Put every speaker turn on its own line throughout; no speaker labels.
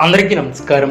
అందరికీ నమస్కారం.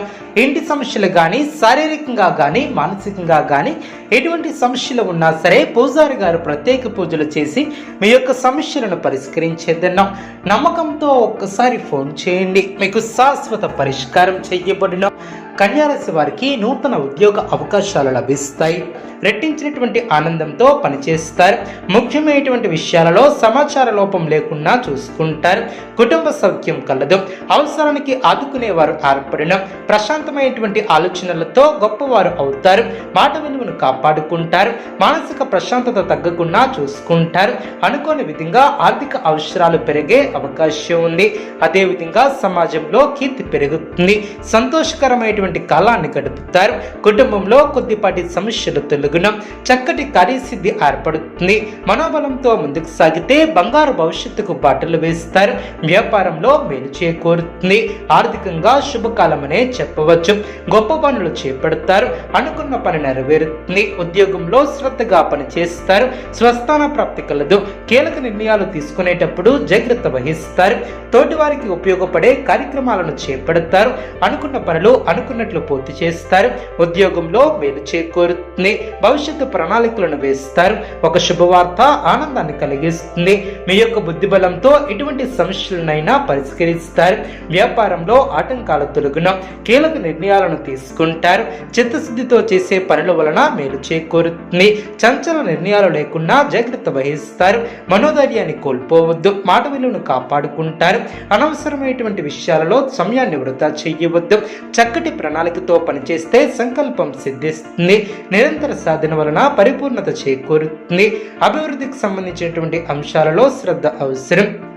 ఇంటి సమస్యలు కానీ శారీరకంగా కానీ మానసికంగా కానీ ఎటువంటి సమస్యలు ఉన్నా సరే పూజారి గారు ప్రత్యేక పూజలు చేసి మీ యొక్క సమస్యలను పరిష్కరించేదన్నాం. నమ్మకంతో ఒక్కసారి ఫోన్ చేయండి. మీకు శాశ్వత పరిష్కారం చేయబడిన కన్యారాశి వారికి నూతన ఉద్యోగ అవకాశాలు లభిస్తాయి. రెట్టించినటువంటి ఆనందంతో పనిచేస్తారు. ముఖ్యమైనటువంటి విషయాలలో సమాచార లోపం లేకుండా చూసుకుంటారు. కుటుంబ సౌఖ్యం కలదు. అవసరానికి ఆదుకునేవారు ఏర్పడిన ప్రశాంతమైనటువంటి ఆలోచనలతో గొప్పవారు అవుతారు. మాట విలువను కాపాడుకుంటారు. మానసిక ప్రశాంతత తగ్గకుండా చూసుకుంటారు. అనుకోని విధంగా ఆర్థిక అవసరాలు పెరిగే అవకాశం ఉంది. అదేవిధంగా సమాజంలో కీర్తి పెరుగుతుంది. సంతోషకరమైనటువంటి కాలాన్ని గడుపుతారు. కుటుంబంలో కొద్దిపాటి సమస్యలు తొలగున చక్కటి కార్యసిద్ధి ఏర్పడుతుంది. మనోబలంతో ముందుకు సాగితే బంగారు భవిష్యత్తుకు బాటలు వేస్తారు. వ్యాపారంలో మేలు చేకూరుతుంది. ఆర్థికంగా శుభకాలం అనే చెప్పవచ్చు. గొప్ప పనులు చేపడతారు. అనుకున్న పని నెరవేరుతుంది. ఉద్యోగంలో శ్రద్ధగా పనిచేస్తారు స్వస్థాన ప్రాప్తి కలదు. కీలక నిర్ణయాలు తీసుకునేటప్పుడు జాగ్రత్త వహిస్తారు. తోటివారికి ఉపయోగపడే కార్యక్రమాలను చేపడతారు. అనుకున్న పనులు అనుకున్నట్లు పూర్తి చేస్తారు. ఉద్యోగంలో మేలు చేకూరుతుంది. భవిష్యత్తు ప్రణాళికలను వేస్తారు. ఒక శుభవార్త ఆనందాన్ని కలిగిస్తుంది. మీ యొక్క బుద్ధిబలంతో ఎటువంటి సమస్యలనైనా పరిష్కరిస్తారు. వ్యాపారంలో ఆటంకాలు తొలగున కీలక నిర్ణయాలను తీసుకుంటారు. చిత్తశుద్ధితో చేసే పనుల వలన మేలు చేకూరుతుంది. చంచల నిర్ణయాలు లేకుండా జాగ్రత్త వహిస్తారు. మనోధైర్యాన్ని కోల్పోవద్దు. మాట విలువను కాపాడుకుంటారు. అనవసరమైనటువంటి విషయాలలో సమయాన్ని వృధా చేయవద్దు. చక్కటి ప్రణాళికతో పనిచేస్తే సంకల్పం సిద్ధిస్తుంది. నిరంతర సాధన వలన పరిపూర్ణత చేకూరుతుంది. అభివృద్ధికి సంబంధించినటువంటి అంశాలలో శ్రద్ధ అవసరం.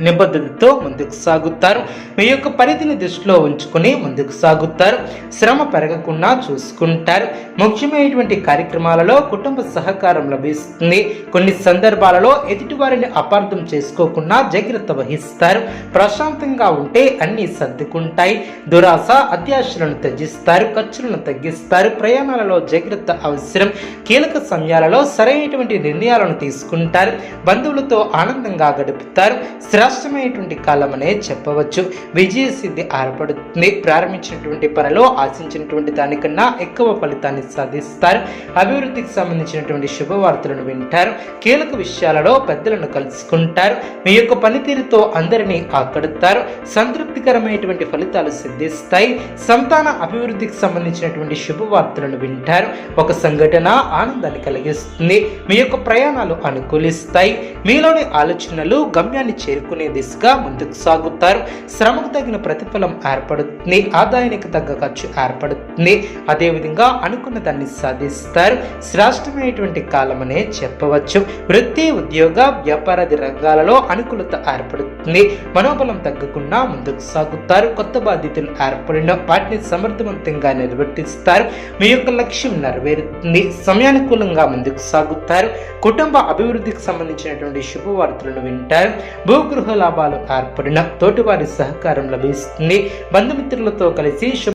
నిబద్ధతతో ముందుకు సాగుతారు. మీ యొక్క పరిధిని దృష్టిలో ఉంచుకుని ముందుకు సాగుతారు. శ్రమ పెరగకుండా చూసుకుంటారు. ముఖ్యమైనటువంటి కార్యక్రమాలలో కుటుంబ సహకారం లభిస్తుంది. కొన్ని సందర్భాలలో ఎదుటివారిని అపార్థం చేసుకోకుండా జాగ్రత్త వహిస్తారు. ప్రశాంతంగా ఉంటే అన్ని సర్దుకుంటాయి. దురాశ అత్యాశలను తగ్గిస్తారు ఖర్చులను తగ్గిస్తారు. ప్రయాణాలలో జాగ్రత్త అవసరం. కీలక సమయాలలో సరైనటువంటి నిర్ణయాలను తీసుకుంటారు. బంధువులతో ఆనందంగా గడుపుతారు. శ్రేష్టమైనటువంటి కాలం అనే చెప్పవచ్చు. విజయ సిద్ధి ఏర్పడుతుంది ప్రారంభించినటువంటి పనిలో ఆశించినటువంటి దానికన్నా ఎక్కువ ఫలితాన్ని సాధిస్తారు. అభివృద్ధికి సంబంధించినటువంటి శుభవార్తలను వింటారు. కీలక విషయాలలో పెద్దలను కలుసుకుంటారు. మీ యొక్క పనితీరుతో అందరినీ ఆకడుతారు. సంతృప్తికరమైనటువంటి ఫలితాలు సిద్ధిస్తాయి. సంతాన అభివృద్ధికి సంబంధించినటువంటి శుభవార్తలను వింటారు. ఒక సంఘటన ఆనందాన్ని కలిగిస్తుంది. మీ యొక్క ప్రయాణాలు అనుకూలిస్తాయి. మీలోని ఆలోచనలు గమ్యాన్ని చేరుకునే దిశగా ముందుకు సాగుతారు. శ్రమకు తగిన ప్రతిఫలం ఏర్పడుతుంది. ఆదాయానికి తగ్గ ఖర్చు ఏర్పడుతుంది. అదేవిధంగా అనుకున్న దాన్ని సాధిస్తారు. శ్రేష్టమైనటువంటి కాలమనే చెప్పవచ్చు. వృత్తి ఉద్యోగ వ్యాపారాది రంగాలలో అనుకూలత ఏర్పడుతుంది. మనోబలం తగ్గకుండా ముందుకు సాగుతారు. కొత్త బాధ్యతలు ఏర్పడిన వాటిని సమర్థవంతంగా నిర్వర్తిస్తారు. మీ యొక్క లక్ష్యం నెరవేరుతుంది. సమయానుకూలంగా ముందుకు సాగుతారు. కుటుంబ అభివృద్ధికి సంబంధించినటువంటి శుభవార్తలను వింటారు. గృహ లాభాలు ఏర్పడిన తోటివారి సహకారం లభిస్తుంది. బంధుమిత్రులతో కలిసి శుభ